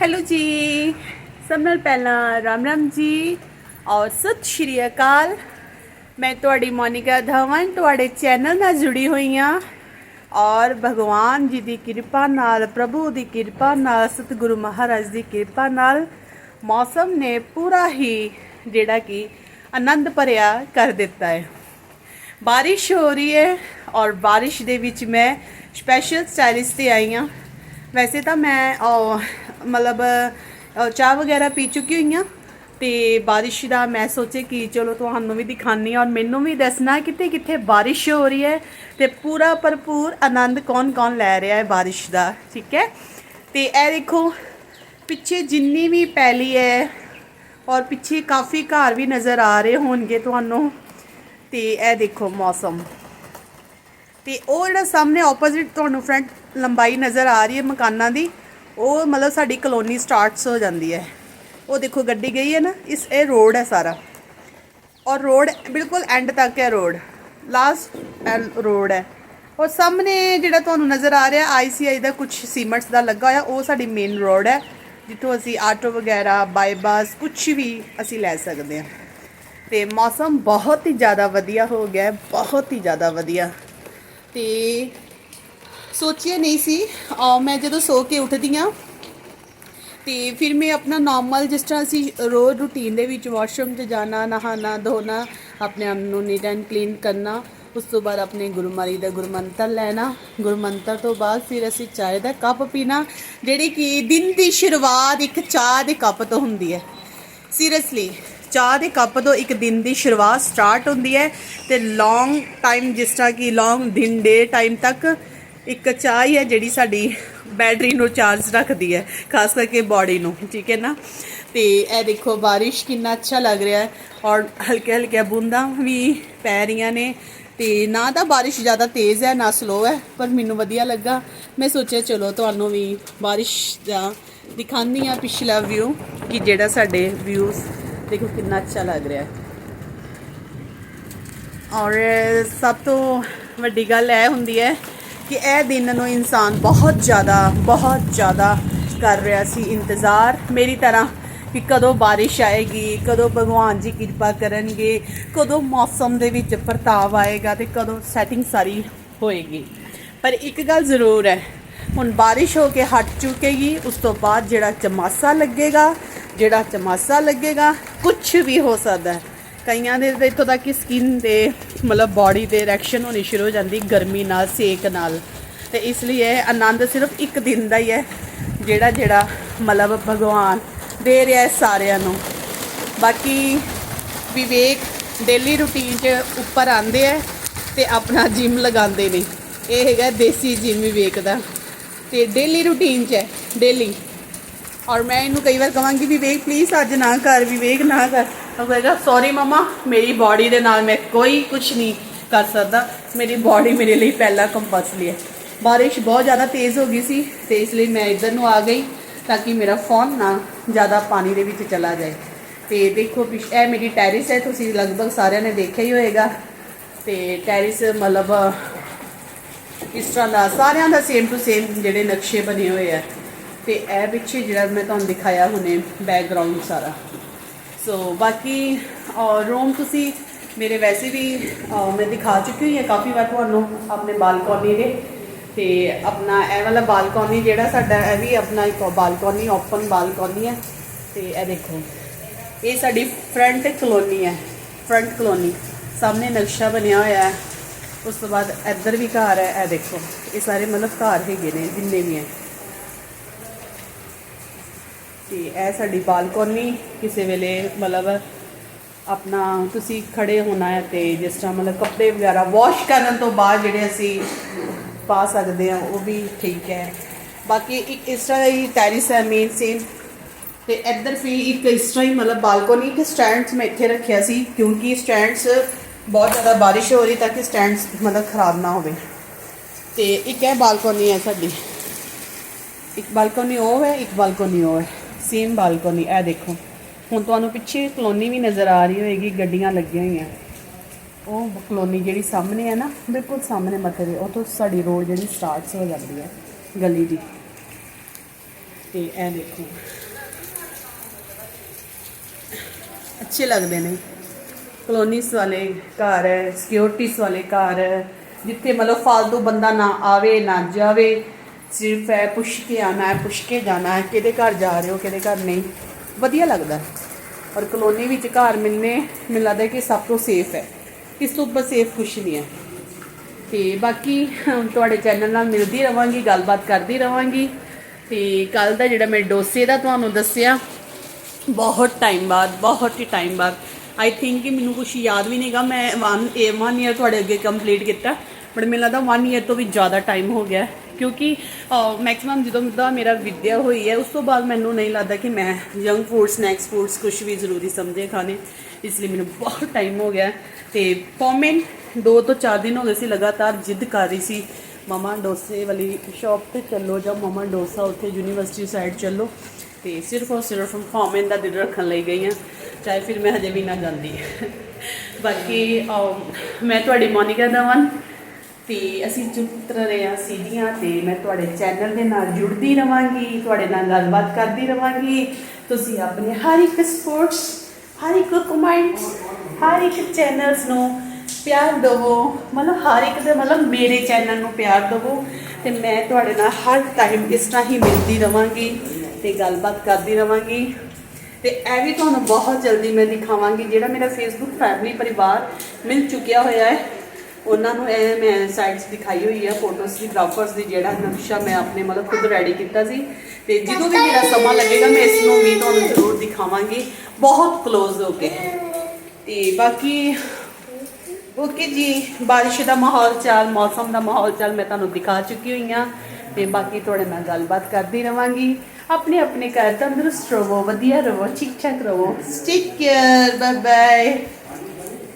Hello ਜੀ। ਸਭ ਨਾਲ ਪਹਿਲਾਂ ਰਾਮ ਰਾਮ ਜੀ ਔਰ ਸਤਿ ਸ਼੍ਰੀ ਅਕਾਲ। ਮੈਂ ਤੁਹਾਡੀ ਮੋਨਿਕਾ ਧਵਨ, ਤੁਹਾਡੇ ਚੈਨਲ ਨਾਲ ਜੁੜੀ ਹੋਈ ਹਾਂ। ਔਰ ਭਗਵਾਨ ਜੀ ਦੀ ਕਿਰਪਾ ਨਾਲ, ਪ੍ਰਭੂ ਦੀ ਕਿਰਪਾ ਨਾਲ, ਸਤਿਗੁਰੂ ਮਹਾਰਾਜ ਦੀ ਕਿਰਪਾ ਨਾਲ ਮੌਸਮ ਨੇ ਪੂਰਾ ਹੀ ਜਿਹੜਾ ਕਿ ਆਨੰਦ ਭਰਿਆ ਕਰ ਦਿੱਤਾ ਹੈ। ਬਾਰਿਸ਼ ਹੋ ਰਹੀ ਹੈ ਔਰ ਬਾਰਿਸ਼ ਦੇ ਵਿੱਚ ਮੈਂ ਸਪੈਸ਼ਲ ਸਟਾਈਲਿਸ ਤੇ ਆਈ ਹਾਂ। ਵੈਸੇ ਤਾਂ ਮੈਂ ਮਤਲਬ ਚਾਹ ਵਗੈਰਾ ਪੀ ਚੁੱਕੀ ਹੋਈ ਹਾਂ ਤੇ ਬਾਰਿਸ਼ ਦਾ ਮੈਂ ਸੋਚੇ ਕਿ ਚਲੋ ਤੁਹਾਨੂੰ ਵੀ ਦਿਖਾਣੀ ਔਰ ਮੈਨੂੰ ਵੀ ਦੱਸਣਾ ਕਿਤੇ ਕਿੱਥੇ ਬਾਰਿਸ਼ ਹੋ ਰਹੀ ਹੈ ਤੇ ਪੂਰਾ ਭਰਪੂਰ ਆਨੰਦ ਕੌਣ-ਕੌਣ ਲੈ ਰਿਹਾ ਹੈ ਬਾਰਿਸ਼ ਦਾ, ਠੀਕ ਹੈ? ਤੇ ਇਹ ਦੇਖੋ, ਪਿੱਛੇ ਜਿੰਨੀ ਵੀ ਪੈਲੀ ਹੈ ਔਰ ਪਿੱਛੇ ਕਾਫੀ ਘਰ ਵੀ ਨਜ਼ਰ ਆ ਰਹੇ ਹੋਣਗੇ ਤੁਹਾਨੂੰ। ਤੇ ਇਹ ਦੇਖੋ ਮੌਸਮ। ਤੇ ਉਹ ਜਿਹੜਾ ਸਾਹਮਣੇ ਆਪੋਜ਼ਿਟ ਤੁਹਾਨੂੰ ਫਰੰਟ ਲੰਬਾਈ ਨਜ਼ਰ ਆ ਰਹੀ ਹੈ ਮਕਾਨਾਂ ਦੀ, ਉਹ ਮਤਲਬ ਸਾਡੀ ਕਲੋਨੀ ਸਟਾਰਟਸ ਹੋ ਜਾਂਦੀ ਹੈ। ਉਹ ਦੇਖੋ ਗੱਡੀ ਗਈ ਹੈ ਨਾ, ਇਸ, ਇਹ ਰੋਡ ਹੈ ਸਾਰਾ। ਔਰ ਰੋਡ ਬਿਲਕੁਲ ਐਂਡ ਤੱਕ ਹੈ ਰੋਡ। ਲਾਸਟ ਰੋਡ ਹੈ। ਔਰ ਸਾਹਮਣੇ ਜਿਹੜਾ ਤੁਹਾਨੂੰ ਨਜ਼ਰ ਆ ਰਿਹਾ ਆਈਸੀਆਈ ਦਾ ਕੁਝ ਸੀਮੈਂਟਸ ਦਾ ਲੱਗਾ ਹੋਇਆ, ਉਹ ਸਾਡੀ ਮੇਨ ਰੋਡ ਹੈ, ਜਿੱਥੋਂ ਅਸੀਂ ਆਟੋ ਵਗੈਰਾ ਬਾਈ ਬੱਸ ਕੁਝ ਵੀ ਅਸੀਂ ਲੈ ਸਕਦੇ ਹਾਂ। ਤੇ ਮੌਸਮ ਬਹੁਤ ਹੀ ਜ਼ਿਆਦਾ ਵਧੀਆ ਹੋ ਗਿਆ ਹੈ ਬਹੁਤ ਹੀ ਜ਼ਿਆਦਾ ਵਧੀਆ। ਤੇ ਸੋਚਿਆ ਨਹੀਂ ਸੀ। ਅਹ ਮੈਂ ਜਦੋਂ ਸੋ ਕੇ ਉੱਠਦੀ ਹਾਂ, ਤੇ ਫਿਰ ਮੈਂ ਆਪਣਾ ਨਾਰਮਲ ਜਿਸ ਤਰ੍ਹਾਂ ਅਸੀਂ ਰੋਜ਼ ਰੂਟੀਨ ਦੇ ਵਿੱਚ ਵਾਸ਼ਰੂਮ 'ਚ ਜਾਣਾ ਨਹਾਣਾ ਧੋਣਾ, ਆਪਣੇ ਆਪ ਨੂੰ ਨੀਟ ਐਂਡ ਕਲੀਨ ਕਰਨਾ, ਉਸ ਤੋਂ ਬਾਅਦ ਆਪਣੇ ਗੁਰਮਾਰੀ ਦਾ ਗੁਰਮੰਤਰ ਲੈਣਾ। ਗੁਰਮੰਤਰ ਤੋਂ ਬਾਅਦ ਫਿਰ ਅਸੀਂ ਚਾਹ ਦਾ ਕੱਪ ਪੀਣਾ, ਜਿਹੜੀ ਕਿ ਦਿਨ ਦੀ ਸ਼ੁਰੂਆਤ ਇੱਕ ਚਾਹ ਦੇ ਕੱਪ ਤੋਂ ਹੁੰਦੀ ਹੈ। ਸੀਰੀਅਸਲੀ ਚਾਹ ਦੇ ਕੱਪ ਤੋਂ ਇੱਕ ਦਿਨ ਦੀ ਸ਼ੁਰੂਆਤ ਸਟਾਰਟ ਹੁੰਦੀ ਹੈ ਤੇ ਲੌਂਗ ਟਾਈਮ ਜਿਸ ਤਰ੍ਹਾਂ ਕਿ ਲੌਂਗ ਦਿਨ ਡੇ ਟਾਈਮ ਤੱਕ ਇੱਕ ਚਾਹ ਹੀ ਹੈ ਜਿਹੜੀ ਸਾਡੀ ਬੈਟਰੀ ਨੂੰ ਚਾਰਜ ਰੱਖਦੀ ਹੈ, ਖਾਸ ਕਰਕੇ ਬਾਡੀ ਨੂੰ, ਠੀਕ ਹੈ ਨਾ? ਤੇ ਇਹ ਦੇਖੋ, ਬਾਰਿਸ਼ ਕਿੰਨਾ ਅੱਛਾ ਲੱਗ ਰਿਹਾ ਹੈ ਔਰ ਹਲਕੇ ਹਲਕੇ ਬੂੰਦਾਂ ਵੀ ਪੈ ਰਹੀਆਂ ਨੇ ਤੇ ਨਾ ਤਾਂ ਬਾਰਿਸ਼ ਜ਼ਿਆਦਾ ਤੇਜ਼ ਹੈ, ਨਾ ਸਲੋ ਹੈ, ਪਰ ਮੈਨੂੰ ਵਧੀਆ ਲੱਗਾ। ਮੈਂ ਸੋਚਿਆ, ਚਲੋ, ਤੁਹਾਨੂੰ ਵੀ ਬਾਰਿਸ਼ ਦਾ ਦਿਖਾਉਂਦੀ ਆ ਪਿਛਲਾ ਵਿਊ ਕਿ ਜਿਹੜਾ ਸਾਡੇ ਵਿਊਜ਼ ਦੇਖੋ ਕਿੰਨਾ ਅੱਛਾ ਲੱਗ ਰਿਹਾ ਹੈ। ਔਰ ਸਭ ਤੋਂ ਵੱਡੀ ਗੱਲ ਇਹ ਹੁੰਦੀ ਹੈ ਕਿ ਇਹ ਦਿਨ ਨੂੰ ਇਨਸਾਨ ਬਹੁਤ ਜ਼ਿਆਦਾ ਬਹੁਤ ਜ਼ਿਆਦਾ ਕਰ ਰਿਹਾ ਸੀ ਇੰਤਜ਼ਾਰ। ਮੇਰੀ ਤਰ੍ਹਾਂ ਕਿ ਕਦੋਂ ਬਾਰਿਸ਼ ਆਏਗੀ, ਕਦੋਂ ਭਗਵਾਨ ਜੀ ਕਿਰਪਾ ਕਰਨਗੇ, ਕਦੋਂ ਮੌਸਮ ਦੇ ਵਿੱਚ ਪ੍ਰਤਾਪ ਆਏਗਾ ਤੇ ਕਦੋਂ ਸੈਟਿੰਗ ਸਾਰੀ ਹੋਏਗੀ। ਪਰ ਇੱਕ ਗੱਲ ਜ਼ਰੂਰ ਹੈ, ਹੁਣ ਬਾਰਿਸ਼ ਹੋ ਕੇ ਹਟ ਚੁੱਕੇਗੀ, ਉਸ ਤੋਂ ਬਾਅਦ ਜਿਹੜਾ ਚਮਾਸਾ ਲੱਗੇਗਾ, ਜਿਹੜਾ ਚਮਾਸਾ ਲੱਗੇਗਾ ਕੁਝ ਵੀ ਹੋ ਸਕਦਾ ਹੈ। ਕਈਆਂ ਦੇ ਇੱਥੋਂ ਤੱਕ ਕਿ ਸਕਿਨ ਤੇ ਮਤਲਬ ਬਾਡੀ ਤੇ ਰਿਐਕਸ਼ਨ ਹੋਣੀ ਸ਼ੁਰੂ ਹੋ ਜਾਂਦੀ, ਗਰਮੀ ਨਾਲ, ਸੇਕ ਨਾਲ। ਤੇ ਇਸ ਲਈ ਇਹ ਆਨੰਦ ਸਿਰਫ ਇੱਕ ਦਿਨ ਦਾ ਹੀ ਹੈ, ਜਿਹੜਾ ਜਿਹੜਾ ਮਤਲਬ ਭਗਵਾਨ ਦੇ ਰਿਹਾ ਹੈ ਸਾਰਿਆਂ ਨੂੰ। ਬਾਕੀ ਵਿਵੇਕ ਡੇਲੀ ਰੂਟੀਨ 'ਚ ਉੱਪਰ ਆਂਦੇ ਆ ਤੇ ਆਪਣਾ ਜਿਮ ਲਗਾਉਂਦੇ ਨੇ। ਇਹ ਹੈਗਾ ਦੇਸੀ ਜਿਮ ਵਿਵੇਕ ਦਾ। ਤੇ ਡੇਲੀ ਰੂਟੀਨ 'ਚ ਹੈ ਡੇਲੀ ਔਰ ਮੈਂ ਇਹਨੂੰ ਕਈ ਵਾਰ ਕਹਾਂਗੀ ਵਿਵੇਕ ਪਲੀਜ਼ ਅੱਜ ਨਾ ਕਰ, ਵਿਵੇਕ ਨਾ ਕਰ। ਉਹ ਕਹੇਗਾ ਸੌਰੀ ਮਮਾ ਮੇਰੀ ਬਾਡੀ ਦੇ ਨਾਲ ਮੈਂ ਕੋਈ ਕੁਝ ਨਹੀਂ ਕਰ ਸਕਦਾ। ਮੇਰੀ ਬਾਡੀ ਮੇਰੇ ਲਈ ਪਹਿਲਾ ਕੰਪਲਸਰੀ ਹੈ। ਬਾਰਿਸ਼ ਬਹੁਤ ਜ਼ਿਆਦਾ ਤੇਜ਼ ਹੋ ਗਈ ਸੀ ਤੇ ਇਸ ਲਈ ਮੈਂ ਇੱਧਰ ਨੂੰ ਆ ਗਈ ਤਾਂ ਕਿ ਮੇਰਾ ਫੋਨ ਨਾ ਜ਼ਿਆਦਾ ਪਾਣੀ ਦੇ ਵਿੱਚ ਚਲਾ ਜਾਏ। ਤੇ ਦੇਖੋ ਪਿਛ ਇਹ ਮੇਰੀ ਟੈਰਿਸ ਹੈ, ਤੁਸੀਂ ਲਗਭਗ ਸਾਰਿਆਂ ਨੇ ਦੇਖਿਆ ਹੀ ਹੋਏਗਾ। ਤੇ ਟੈਰਿਸ ਮਤਲਬ, ਇਸ ਤਰ੍ਹਾਂ ਦਾ ਸਾਰਿਆਂ ਦਾ ਸੇਮ ਟੂ ਸੇਮ ਜਿਹੜੇ ਨਕਸ਼ੇ ਬਣੇ ਹੋਏ ਆ। ਤੇ ਇਹ ਪਿੱਛੇ ਜਿਹੜਾ ਮੈਂ ਤੁਹਾਨੂੰ ਦਿਖਾਇਆ ਹੁਣੇ ਬੈਕਗ੍ਰਾਉਂਡ ਸਾਰਾ। ਸੋ ਬਾਕੀ ਰੂਮ ਤੁਸੀਂ ਮੇਰੇ ਵੈਸੇ ਵੀ ਮੈਂ ਦਿਖਾ ਚੁੱਕੀ ਹੋਈ ਹਾਂ, ਕਾਫੀ ਵਾਰ ਤੁਹਾਨੂੰ ਆਪਣੇ ਬਾਲਕੋਨੀ ਦੇ। ਤੇ ਆਪਣਾ ਇਹ ਵਾਲਾ ਬਾਲਕੋਨੀ ਜਿਹੜਾ ਸਾਡਾ, ਇਹ ਵੀ ਆਪਣਾ ਇੱਕ ਬਾਲਕੋਨੀ, ਓਪਨ ਬਾਲਕੋਨੀ ਹੈ। ਤੇ ਇਹ ਦੇਖੋ, ਇਹ ਸਾਡੀ ਫਰੰਟ ਕਲੋਨੀ ਹੈ, ਫਰੰਟ ਕਲੋਨੀ। ਸਾਹਮਣੇ ਨਕਸ਼ਾ ਬਣਿਆ ਹੋਇਆ ਹੈ। ਉਸ ਤੋਂ ਬਾਅਦ ਇੱਧਰ ਵੀ ਘਰ ਹੈ, ਇਹ ਦੇਖੋ। ਇਹ ਸਾਰੇ ਮਤਲਬ ਘਰ ਹੈਗੇ ਨੇ, ਜਿੰਨੇ ਵੀ ਹੈ। ਤੇ ਇਹ ਸਾਡੀ ਬਾਲਕੋਨੀ ਕਿਸੇ ਵੇਲੇ ਮਤਲਬ ਆਪਣਾ ਤੁਸੀਂ ਖੜੇ ਹੋਣਾ ਹੈ ਤੇ ਜਿਸ ਤਰ੍ਹਾਂ ਮਤਲਬ ਕੱਪੜੇ ਵਗੈਰਾ ਵਾਸ਼ ਕਰਨ ਤੋਂ ਬਾਅਦ ਜਿਹੜੇ ਅਸੀਂ ਪਾ ਸਕਦੇ ਆ ਉਹ ਵੀ ਠੀਕ ਹੈ। ਬਾਕੀ ਇੱਕ ਇਸ ਤਰ੍ਹਾਂ ਹੀ ਟੈਰਿਸ ਹੈ ਮੇਨ ਸੇਮ ਤੇ ਇੱਧਰ ਵੀ ਇੱਕ ਇਸ ਤਰ੍ਹਾਂ ਹੀ ਮਤਲਬ ਬਾਲਕੋਨੀ ਤੇ ਸਟੈਂਡਸ ਮੈਂ ਇੱਥੇ ਰੱਖਿਆ ਸੀ, ਕਿਉਂਕਿ ਸਟੈਂਡਸ ਬਹੁਤ ਜ਼ਿਆਦਾ ਬਾਰਿਸ਼ ਹੋ ਰਹੀ ਤਾਂ ਕਿ ਸਟੈਂਡਸ ਮਤਲਬ ਖਰਾਬ ਨਾ ਹੋਵੇ। ਤੇ ਇੱਕ ਇਹ ਬਾਲਕੋਨੀ ਹੈ ਸਾਡੀ। ਇੱਕ ਬਾਲਕੋਨੀ ਉਹ ਹੈ, ਇੱਕ ਬਾਲਕੋਨੀ ਉਹ ਹੈ। ਸੇਮ ਬਾਲਕੋਨੀ ਇਹ ਦੇਖੋ। ਹੁਣ ਤੁਹਾਨੂੰ ਪਿੱਛੇ ਕਲੋਨੀ ਵੀ ਨਜ਼ਰ ਆ ਰਹੀ ਹੋਏਗੀ, ਗੱਡੀਆਂ ਲੱਗੀਆਂ ਹੋਈਆਂ। ਉਹ ਕਲੋਨੀ ਜਿਹੜੀ ਸਾਹਮਣੇ ਹੈ ਨਾ, ਬਿਲਕੁਲ ਸਾਹਮਣੇ ਮੱਥੇ ਦੇ ਉਹ ਤੋਂ ਸਾਡੀ ਰੋਡ ਜਿਹੜੀ ਸਟਾਰਟਸ ਹੋ ਜਾਂਦੀ ਹੈ, ਗਲੀ ਦੀ। ਤੇ ਇਹ ਦੇਖੋ। ਅੱਛੇ ਲੱਗਦੇ ਨੇ। ਕਲੋਨੀਸ ਵਾਲੇ ਘਰ ਹੈ ਸਿਕਿਉਰਿਟੀਸ ਵਾਲੇ ਘਰ ਹੈ, ਜਿੱਥੇ ਮਤਲਬ ਫਾਲਤੂ ਬੰਦਾ ਨਾ ਆਵੇ, ਨਾ ਜਾਵੇ। ਸਿਰਫ ਹੈ ਪੁੱਛ ਕੇ ਆਣਾ ਹੈ ਪੁੱਛ ਕੇ ਜਾਣਾ ਹੈ ਕਿਹਦੇ ਘਰ ਜਾ ਰਹੇ ਹੋ ਕਿਹਦੇ ਘਰ ਨਹੀਂ। ਵਧੀਆ ਲੱਗਦਾ ਔਰ ਕਲੋਨੀ ਵਿੱਚ ਘਰ ਮਿਲਨੇ, ਮੈਨੂੰ ਲੱਗਦਾ ਕਿ ਸਭ ਤੋਂ ਸੇਫ ਹੈ। ਇਸ ਤੋਂ ਉੱਪਰ ਸੇਫ ਕੁਛ ਨਹੀਂ ਹੈ। ਤੇ ਬਾਕੀ ਤੁਹਾਡੇ ਚੈਨਲ ਨਾਲ ਮਿਲਦੀ ਰਵਾਂਗੀ, ਗੱਲਬਾਤ ਕਰਦੀ ਰਵਾਂਗੀ। ਤੇ ਕੱਲ ਦਾ ਜਿਹੜਾ ਮੈਂ ਡੋਸੇ ਦਾ ਤੁਹਾਨੂੰ ਦੱਸਿਆ, ਬਹੁਤ ਟਾਈਮ ਬਾਅਦ, ਬਹੁਤ ਹੀ ਟਾਈਮ ਬਾਅਦ। ਆਈ ਥਿੰਕ ਕਿ ਮੈਨੂੰ ਕੁਝ ਯਾਦ ਵੀ ਨਹੀਂਗਾ। ਮੈਂ 1 1 ਈਅਰ ਤੁਹਾਡੇ ਅੱਗੇ ਕੰਪਲੀਟ ਕੀਤਾ। ਬਟ ਮੈਨੂੰ ਲੱਗਦਾ 1 ਈਅਰ ਤੋਂ ਵੀ ਜ਼ਿਆਦਾ ਟਾਈਮ ਹੋ ਗਿਆ ਕਿਉਂਕਿ ਮੈਕਸਿਮਮ ਜਦੋਂ ਦਾ ਮੇਰਾ ਵਿਦਿਆ ਹੋਈ ਹੈ, ਉਸ ਤੋਂ ਬਾਅਦ ਮੈਨੂੰ ਨਹੀਂ ਲੱਗਦਾ ਕਿ ਮੈਂ ਜੰਕ ਫੂਡ ਸਨੈਕਸ ਫੂਡਸ ਕੁਝ ਵੀ ਜ਼ਰੂਰੀ ਸਮਝੇ ਖਾਣੇ। ਇਸ ਲਈ ਮੈਨੂੰ ਬਹੁਤ ਟਾਈਮ ਹੋ ਗਿਆ। ਹੈ। ਤੇ ਪੌਮਨ ਦੋ ਤੋਂ ਚਾਰ ਦਿਨ ਹੋ ਗਏ ਸੀ ਲਗਾਤਾਰ ਜਿੱਦ ਕਰ ਰਹੀ ਸੀ, ਮਮਾ ਡੋਸੇ ਵਾਲੀ ਸ਼ਾਪ ਤੇ ਚੱਲੋ ਜਾਂ ਮਮਾ ਡੋਸਾ ਉੱਥੇ ਯੂਨੀਵਰਸਿਟੀ ਸਾਈਡ ਚੱਲੋ। ਤੇ ਸਿਰਫ ਔਰ ਸਿਰਫ ਫਾਰਮੈਨ ਦਾ ਦਿਲ ਰੱਖਣ ਲਈ ਗਈ ਹਾਂ। ਚਾਹੇ ਫਿਰ ਮੈਂ ਹਜੇ ਵੀ ਨਾ ਜਾਂਦੀ। ਬਾਕੀ ਮੈਂ ਤੁਹਾਡੀ ਮੋਨਿਕਾ ਦਵਨ। ਤੇ ਅਸੀਂ ਚੁੱਤਰ ਰਹੇ ਹਾਂ ਸੀੜੀਆਂ ਤੇ ਮੈਂ ਤੁਹਾਡੇ ਚੈਨਲ ਦੇ ਨਾਲ ਜੁੜਦੀ ਰਵਾਂਗੀ, ਤੁਹਾਡੇ ਨਾਲ ਗੱਲਬਾਤ ਕਰਦੀ ਰਵਾਂਗੀ। ਤੁਸੀਂ ਆਪਣੇ ਹਰ ਇੱਕ ਸਪੋਰਟਸ ਹਰ ਇੱਕ ਕਮੈਂਟਸ ਹਰ ਇੱਕ ਚੈਨਲਸ ਨੂੰ ਪਿਆਰ ਦਿਵੋ। ਮਤਲਬ ਹਰ ਇੱਕ ਦੇ ਮਤਲਬ ਮੇਰੇ ਚੈਨਲ ਨੂੰ ਪਿਆਰ ਦਿਵੋ ਤੇ ਮੈਂ ਤੁਹਾਡੇ ਨਾਲ ਹਰ ਟਾਈਮ ਇਸ ਤਰ੍ਹਾਂ ਹੀ ਮਿਲਦੀ ਰਵਾਂਗੀ ਤੇ ਗੱਲਬਾਤ ਕਰਦੀ ਰਵਾਂਗੀ। ਤੇ ਇਹ ਵੀ ਤੁਹਾਨੂੰ ਬਹੁਤ ਜਲਦੀ ਮੈਂ ਦਿਖਾਵਾਂਗੀ ਜਿਹੜਾ ਮੇਰਾ ਫੇਸਬੁੱਕ ਫੈਮਿਲੀ ਪਰਿਵਾਰ ਮਿਲ ਚੁੱਕਿਆ ਹੋਇਆ ਹੈ। ਉਹਨਾਂ ਨੂੰ ਇਹ ਮੈਂ ਸਾਈਟਸ ਦਿਖਾਈ ਹੋਈ ਹੈ ਫੋਟੋਸ ਦੀ ਗ੍ਰਾਫਰਸ ਦੀ, ਜਿਹੜਾ ਨਕਸ਼ਾ ਮੈਂ ਆਪਣੇ ਮਤਲਬ ਖੁਦ ਰੈਡੀ ਕੀਤਾ ਸੀ। ਤੇ ਜਦੋਂ ਵੀ ਮੇਰਾ ਸਮਾਂ ਲੱਗੇਗਾ, ਮੈਂ ਇਸ ਨੂੰ ਵੀ ਤੁਹਾਨੂੰ ਜ਼ਰੂਰ ਦਿਖਾਵਾਂਗੀ। ਬਹੁਤ ਕਲੋਜ਼ ਹੋ ਕੇ। ਤੇ ਬਾਕੀ ਓਕੇ ਜੀ, ਬਾਰਿਸ਼ ਦਾ ਮਾਹੌਲ ਚਾਲ, ਮੌਸਮ ਦਾ ਮਾਹੌਲ ਚਾਲ ਮੈਂ ਤੁਹਾਨੂੰ ਦਿਖਾ ਚੁੱਕੀ ਹੋਈ ਹਾਂ ਤੇ ਬਾਕੀ ਤੁਹਾਡੇ ਨਾਲ ਗੱਲਬਾਤ ਕਰਦੀ ਰਵਾਂਗੀ। ਆਪਣੇ ਆਪਣੇ ਘਰ ਤੰਦਰੁਸਤ ਰਹੋ, ਵਧੀਆ ਰਹੋ ਠੀਕ ਠਾਕ ਰਹੋ। Take care bye bye